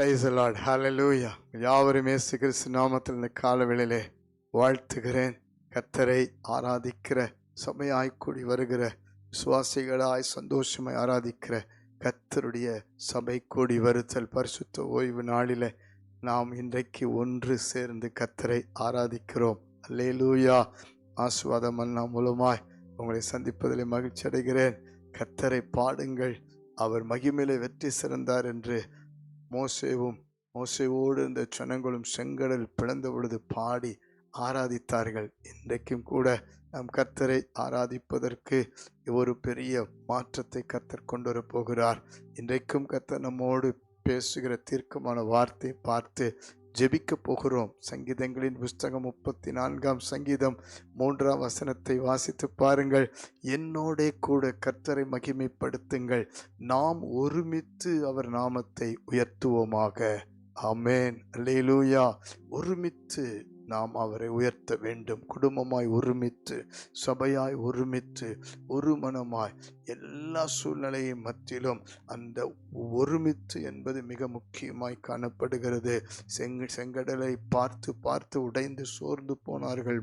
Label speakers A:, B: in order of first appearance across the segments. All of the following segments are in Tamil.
A: பிரைஸ் லார்ட் ஹலலூயா யாவரும் இயேசு கிறிஸ்து நாமத்தில் இந்த காலவெளியிலே வாழ்த்துகிறேன். கத்தரை ஆராதிக்கிற சபையாய் கூடி வருகிற சுவாசிகளாய் சந்தோஷமாய் ஆராதிக்கிற கத்தருடைய சபை கூடி வருத்தல் பரிசுத்த ஓய்வு நாளில் நாம் இன்றைக்கு ஒன்று சேர்ந்து கத்தரை ஆராதிக்கிறோம். அல்லேலூயா ஆசுவாதம் அண்ணா மூலமாய் உங்களை சந்திப்பதிலே மகிழ்ச்சி அடைகிறேன் கத்தரை பாடுங்கள். அவர் மகிமையிலே வெற்றி சிறந்தார் என்று மோசேவும் மோசேவோடு இந்த ஜனங்களும் செங்கடல் பிளந்த பொழுது பாடி ஆராதித்தார்கள். இன்றைக்கும் கூட நம் கர்த்தரை ஆராதிப்பதற்கு ஒரு பெரிய மாற்றத்தை கர்த்தர் கொண்டு வரப் போகிறார். இன்றைக்கும் கர்த்தர் நம்மோடு பேசுகிற தீர்க்கமான வார்த்தை பார்த்து ஜெபிக்க போகிறோம். சங்கீதங்களின் புஸ்தகம் முப்பத்தி நான்காம் சங்கீதம் மூன்றாம் வசனத்தை வாசித்து பாருங்கள். என்னோடே கூட கர்த்தரை மகிமைப்படுத்துங்கள். நாம் ஒருமித்து அவர் நாமத்தை உயர்த்துவோமாக. ஆமேன். அல்லேலூயா. ஒருமித்து நாம் அவரை உயர்த்த வேண்டும். குடும்பமாய் ஒருமித்து சபையாய் ஒருமித்து ஒரு மனமாய் எல்லா சூழ்நிலையின் மத்தியிலும் அந்த ஒருமித்து என்பது மிக முக்கியமாய் காணப்படுகிறது. செங் செங்கடலை பார்த்து பார்த்து உடைந்து சோர்ந்து போனார்கள்.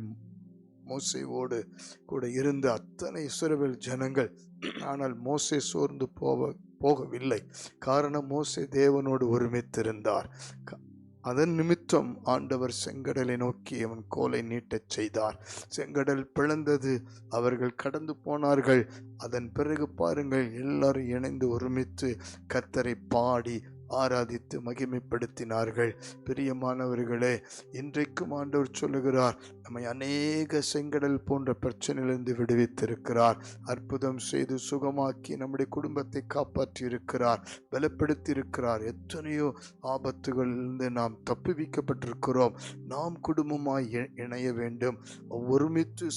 A: மோசையோடு கூட இருந்த அத்தனை இஸ்ரவேல் ஜனங்கள். ஆனால் மோசை சோர்ந்து போக போகவில்லை. காரணம் மோசை தேவனோடு ஒருமித்திருந்தார். க- அதன் நிமித்தம் ஆண்டவர் செங்கடலை நோக்கி அவன் கோலை நீட்டச் செய்தார். செங்கடல் பிளந்தது. அவர்கள் கடந்து போனார்கள். அதன் பிறகு பாருங்கள் எல்லாரும் இணைந்து ஒருமித்து கத்தரை பாடி ஆராதித்து மகிமைப்படுத்தினார்கள். பிரியமானவர்களே இன்றைக்கும் ஆண்டவர் சொல்லுகிறார் நம்மை அநேக செங்கடல் போன்ற பிரச்சனையிலிருந்து விடுவித்திருக்கிறார். அற்புதம் செய்து சுகமாக்கி நம்முடைய குடும்பத்தை காப்பாற்றி இருக்கிறார் பலப்படுத்தி இருக்கிறார் எத்தனையோ ஆபத்துகளிலிருந்து நாம் தப்புவிக்கப்பட்டிருக்கிறோம். நாம் குடும்பமாய் இணைய வேண்டும். ஒருமித்து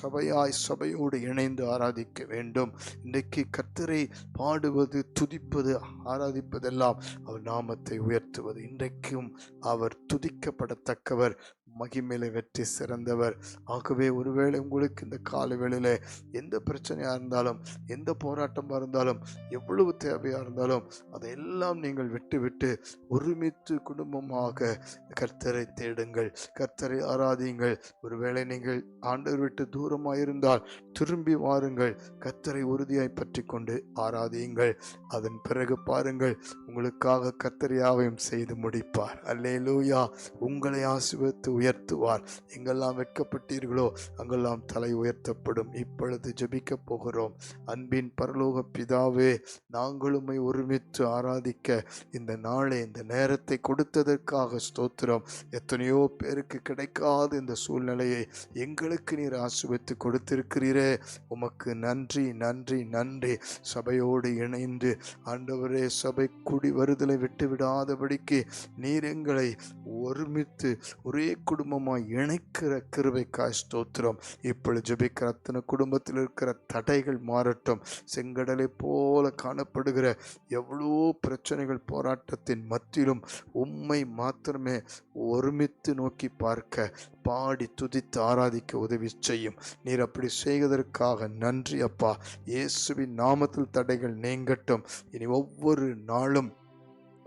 A: சபையாய் சபையோடு இணைந்து ஆராதிக்க வேண்டும். இன்றைக்கு கத்தரை பாடுவது துதிப்பது ஆராதிப்பதெல்லாம் அவர் நாமத்தை உயர்த்துவது. இன்றைக்கும் அவர் துதிக்கப்படத்தக்கவர். மகிமையில வெற்றி சிறந்தவர். ஆகவே ஒருவேளை உங்களுக்கு இந்த கால வேளையில எந்த பிரச்சனையா இருந்தாலும் எந்த போராட்டமா இருந்தாலும் எவ்வளவு தேவையா இருந்தாலும் அதையெல்லாம் நீங்கள் விட்டு விட்டு ஒருமித்து குடும்பமாக கர்த்தரை தேடுங்கள். கர்த்தரை ஆராதியுங்கள். ஒருவேளை நீங்கள் ஆண்டவர் விட்டு தூரமாக இருந்தால் திரும்பி வாருங்கள். கர்த்தரை உறுதியாய் பற்றி கொண்டு ஆராதியுங்கள். அதன் பிறகு பாருங்கள் உங்களுக்காக கர்த்தரையாவையும் செய்து முடிப்பார். அல்லேலூயா. உங்களை ஆசிர்வதித்து உயர்த்துவார். எங்கெல்லாம் வெட்கப்பட்டீர்களோ அங்கெல்லாம் தலை உயர்த்தப்படும். இப்பொழுது ஜபிக்கப் போகிறோம். அன்பின் பரலோக பிதாவே நாங்களுமை ஒருமித்து ஆராதிக்க இந்த நாளை இந்த நேரத்தை கொடுத்ததற்காக ஸ்தோத்திரம். எத்தனையோ பேருக்கு கிடைக்காத இந்த சூழ்நிலையை எங்களுக்கு நீர் ஆசிர்வதித்து கொடுத்திருக்கிறீரே. உமக்கு நன்றி நன்றி நன்றி. சபையோடு இணைந்து ஆண்டவரே சபை குடி வருதலை விட்டு விடாதபடிக்கு நீர் எங்களை ஒருமித்து ஒரே குடும்பமாய் இணைக்கிற கிருபைக்காய் ஸ்தோத்திரம். இப்பொழுது ஜபிக்கிற அத்தனை குடும்பத்தில் இருக்கிற தடைகள் மாறட்டும். செங்கடலை போல காணப்படுகிற எவ்வளோ பிரச்சனைகள் போராட்டத்தின் மத்தியிலும் உம்மை மாத்திரமே ஒருமித்து நோக்கி பார்க்க பாடி துதித்து ஆராதிக்க உதவி செய்யும். நீர் அப்படி செய்வதற்காக நன்றி அப்பா. இயேசுவின் நாமத்தில் தடைகள் நீங்கட்டும். இனி ஒவ்வொரு நாளும்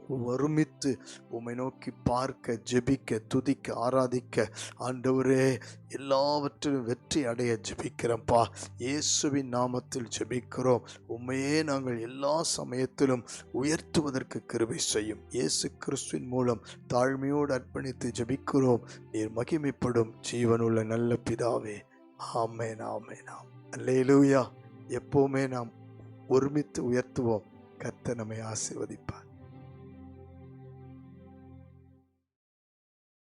A: ஒருமித்து உம்மை நோக்கி பார்க்க ஜெபிக்க துதிக்க ஆராதிக்க. ஆண்டவரே எல்லாவற்றிலும் வெற்றி அடைய ஜெபிக்கிறோம்ப்பா இயேசுவின் நாமத்தில் ஜெபிக்கிறோம். உண்மையே நாங்கள் எல்லா சமயத்திலும் உயர்த்துவதற்கு கிருபை செய்யும். இயேசு கிறிஸ்துவின் மூலம் தாழ்மையோடு அர்ப்பணித்து ஜெபிக்கிறோம். நீர் மகிமைப்படும். ஜீவனுள்ள நல்ல பிதாவே. ஆமேன் ஆமேன் ஆம் அல்லேலூயா. எப்போவுமே நாம் ஒருமித்து உயர்த்துவோம். கத்த நம்மை ஆசிர்வதிப்பார்.